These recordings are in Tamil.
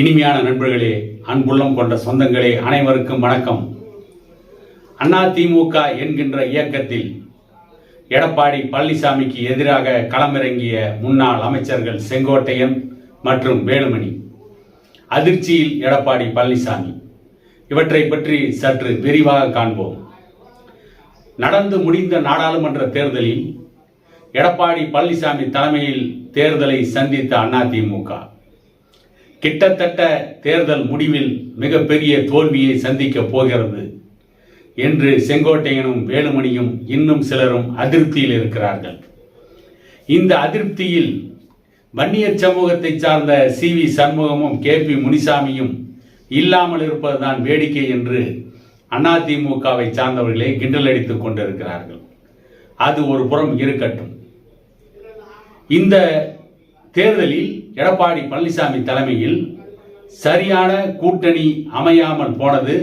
இனிமையான நண்பர்களே அன்புள்ளம் கொண்ட சொந்தங்களே அனைவருக்கும் வணக்கம். அண்ணா திமுக என்கின்ற இயக்கத்தில் எடப்பாடி பழனிசாமிக்கு எதிராக களமிறங்கிய முன்னாள் அமைச்சர்கள் செங்கோட்டையன் மற்றும் வேலுமணி. அதிர்ச்சியில் எடப்பாடி பழனிசாமி. இவற்றை பற்றி சற்று விரிவாக காண்போம். நடந்து முடிந்த நாடாளுமன்ற தேர்தலில் எடப்பாடி பழனிசாமி தலைமையில் தேர்தலை சந்தித்த அதிமுக கிட்டத்தட்ட தேர்தல் முடிவில் மிகப்பெரிய தோல்வியை சந்திக்கப் போகிறது என்று செங்கோட்டையனும் வேலுமணியும் இன்னும் சிலரும் அதிருப்தியில் இருக்கிறார்கள். இந்த அதிருப்தியில் வன்னியர் சமூகத்தை சார்ந்த சி வி சண்முகமும் கே பி முனிசாமியும் இல்லாமல் இருப்பதுதான் வேடிக்கை என்று அதிமுகவை சார்ந்தவர்களே கிண்டல் அடித்துக் கொண்டிருக்கிறார்கள். அது ஒரு புறம் இருக்கட்டும். இந்த தேர்தலில் எடப்பாடி பழனிசாமி தலைமையில் சரியான கூட்டணி அமையாமல் போனது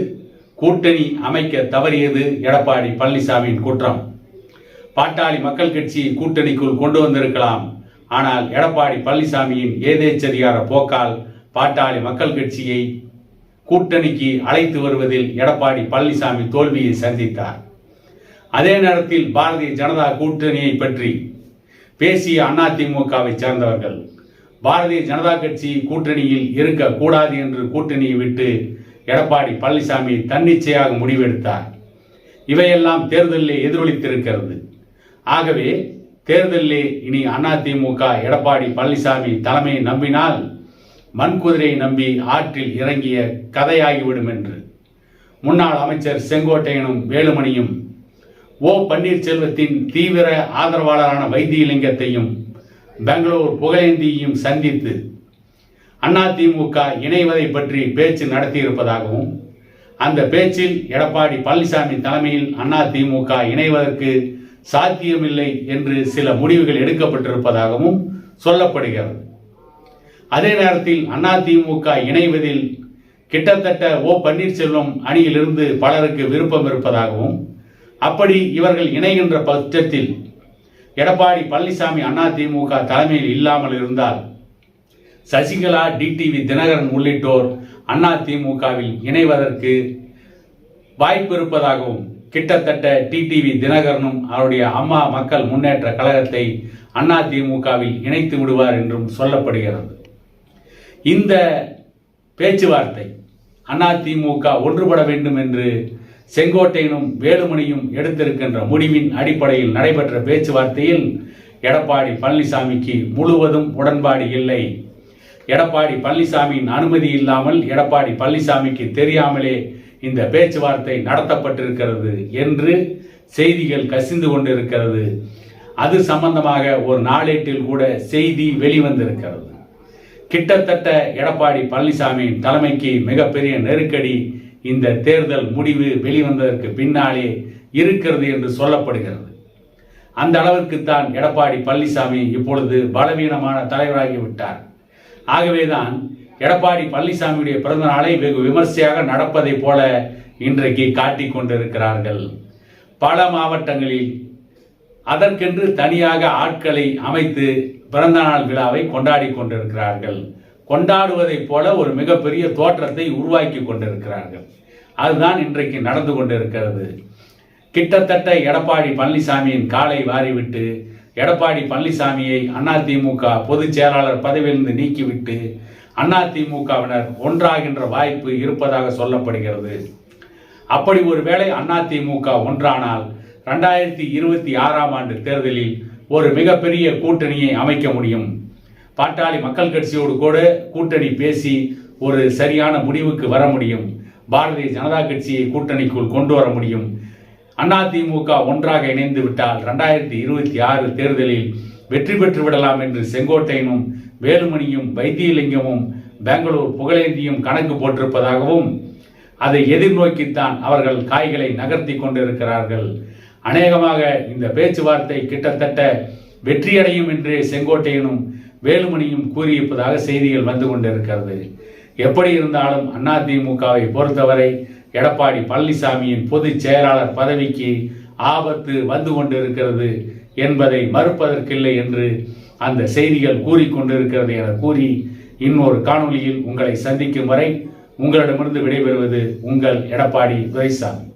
கூட்டணி அமைக்க தவறியது எடப்பாடி பழனிசாமியின் குற்றம். பாட்டாளி மக்கள் கட்சி கூட்டணிக்குள் கொண்டு வந்திருக்கலாம் ஆனால் எடப்பாடி பழனிசாமியின் ஏதேச்சதிகார போக்கால் பாட்டாளி மக்கள் கட்சியை கூட்டணிக்கு அழைத்து வருவதில் எடப்பாடி பழனிசாமி தோல்வியை சந்தித்தார். அதே நேரத்தில் பாரதிய ஜனதா கூட்டணியை பற்றி பேசிய அதிமுகவை சேர்ந்தவர்கள் பாரதிய ஜனதா கட்சி கூட்டணியில் இருக்கக்கூடாது என்று கூட்டணியை விட்டு எடப்பாடி பழனிசாமி தன்னிச்சையாக முடிவெடுத்தார். இவையெல்லாம் தேர்தலில் எதிரொலித்திருக்கிறது. ஆகவே தேர்தலிலே இனி அதிமுக எடப்பாடி பழனிசாமி தலைமையை நம்பினால் மண்குதிரையை நம்பி ஆற்றில் இறங்கிய கதையாகிவிடும் என்று. முன்னாள் அமைச்சர் செங்கோட்டையனும் வேலுமணியும் ஓ பன்னீர்செல்வத்தின் தீவிர ஆதரவாளரான வைத்தியலிங்கத்தையும் பெங்களூர் புகழேந்தியையும் சந்தித்து அதிமுக இணைவதை பற்றி பேச்சு நடத்தியிருப்பதாகவும் அந்த பேச்சில் எடப்பாடி பழனிசாமி தலைமையில் அதிமுக இணைவதற்கு சாத்தியமில்லை என்று சில முடிவுகள் எடுக்கப்பட்டிருப்பதாகவும் சொல்லப்படுகிறது. அதே நேரத்தில் அதிமுக இணைவதில் கிட்டத்தட்ட ஓ பன்னீர்செல்வம் அணியிலிருந்து பலருக்கு விருப்பம் இருப்பதாகவும் அப்படி இவர்கள் இணைகின்ற பட்சத்தில் எடப்பாடி பழனிசாமி அதிமுக தலைமையில் இல்லாமல் இருந்தால் சசிகலா டிடிவி தினகரன் உள்ளிட்டோர் அதிமுகவில் இணைவதற்கு வாய்ப்பு இருப்பதாகவும் கிட்டத்தட்ட டிடிவி தினகரனும் அவருடைய அம்மா மக்கள் முன்னேற்ற கழகத்தை அதிமுகவில் இணைத்து விடுவார் என்றும் சொல்லப்படுகிறது. இந்த பேச்சுவார்த்தை அதிமுக ஒன்றுபட வேண்டும் என்று செங்கோட்டையனும் வேலுமணியும் எடுத்திருக்கின்ற முடிவின் அடிப்படையில் நடைபெற்ற பேச்சுவார்த்தையில் எடப்பாடி பழனிசாமிக்கு முழுவதும் உடன்பாடு இல்லை. எடப்பாடி பழனிசாமியின் அனுமதி இல்லாமல் எடப்பாடி பழனிசாமிக்கு தெரியாமலே இந்த பேச்சுவார்த்தை நடத்தப்பட்டிருக்கிறது என்று செய்திகள் கசிந்து கொண்டிருக்கிறது. அது சம்பந்தமாக ஒரு நாளேட்டில் கூட செய்தி வெளிவந்திருக்கிறது. கிட்டத்தட்ட எடப்பாடி பழனிசாமியின் தலைமைக்கு மிகப்பெரிய நெருக்கடி இந்த தேர்தல் முடிவு வெளிவந்ததற்கு பின்னாலே இருக்கிறது என்று சொல்லப்படுகிறது. அந்த அளவிற்கு தான் எடப்பாடி பழனிசாமி இப்பொழுது பலவீனமான தலைவராகி விட்டார். ஆகவேதான் எடப்பாடி பழனிசாமியுடைய பிறந்த நாளை வெகு விமர்சையாக நடப்பதைப் போல இன்றைக்கு காட்டிக் கொண்டிருக்கிறார்கள். பல மாவட்டங்களில் அதற்கென்று தனியாக ஆட்களை அமைத்து பிறந்தநாள் விழாவை கொண்டாடி கொண்டிருக்கிறார்கள். கொண்டாடுவதைப் போல ஒரு மிகப்பெரிய தோற்றத்தை உருவாக்கி கொண்டிருக்கிறார்கள். அதுதான் இன்றைக்கு நடந்து கொண்டிருக்கிறது. கிட்டத்தட்ட எடப்பாடி பழனிசாமியின் காலை வாரிவிட்டு எடப்பாடி பழனிசாமியை அதிமுக பொதுச் செயலாளர் பதவியிலிருந்து நீக்கிவிட்டு அதிமுகவினர் ஒன்றாகின்ற வாய்ப்பு இருப்பதாக சொல்லப்படுகிறது. அப்படி ஒருவேளை அதிமுக ஒன்றானால் ரெண்டாயிரத்தி இருபத்தி ஆறாம் ஆண்டு தேர்தலில் ஒரு மிகப்பெரிய கூட்டணியை அமைக்க முடியும். பாட்டாளி மக்கள் கட்சியோடு கூட கூட்டணி பேசி ஒரு சரியான முடிவுக்கு வர முடியும். பாரதிய ஜனதா கட்சியை கூட்டணிக்குள் கொண்டு வர முடியும். அதிமுக ஒன்றாக இணைந்து விட்டால் ரெண்டாயிரத்தி இருபத்தி ஆறு தேர்தலில் வெற்றி பெற்று விடலாம் என்று செங்கோட்டையனும் வேலுமணியும் வைத்தியலிங்கமும் பெங்களூர் புகழேந்தியும் கணக்கு போட்டிருப்பதாகவும் அதை எதிர்நோக்கித்தான் அவர்கள் காய்களை நகர்த்தி கொண்டிருக்கிறார்கள். அநேகமாக இந்த பேச்சுவார்த்தை கிட்டத்தட்ட வெற்றியடையும் என்று செங்கோட்டையனும் வேலுமணியும் கூறியிருப்பதாக செய்திகள் வந்து கொண்டிருக்கிறது. எப்படி இருந்தாலும் அதிமுகவை பொறுத்தவரை எடப்பாடி பழனிசாமியின் பொதுச் செயலாளர் பதவிக்கு ஆபத்து வந்து கொண்டிருக்கிறது என்பதை மறுப்பதற்கில்லை என்று அந்த செய்திகள் கூறிக்கொண்டிருக்கிறது என கூறி இன்னொரு காணொலியில் உங்களை சந்திக்கும் வரை உங்களிடமிருந்து விடைபெறுவது உங்கள் எடப்பாடி துரைசாமி.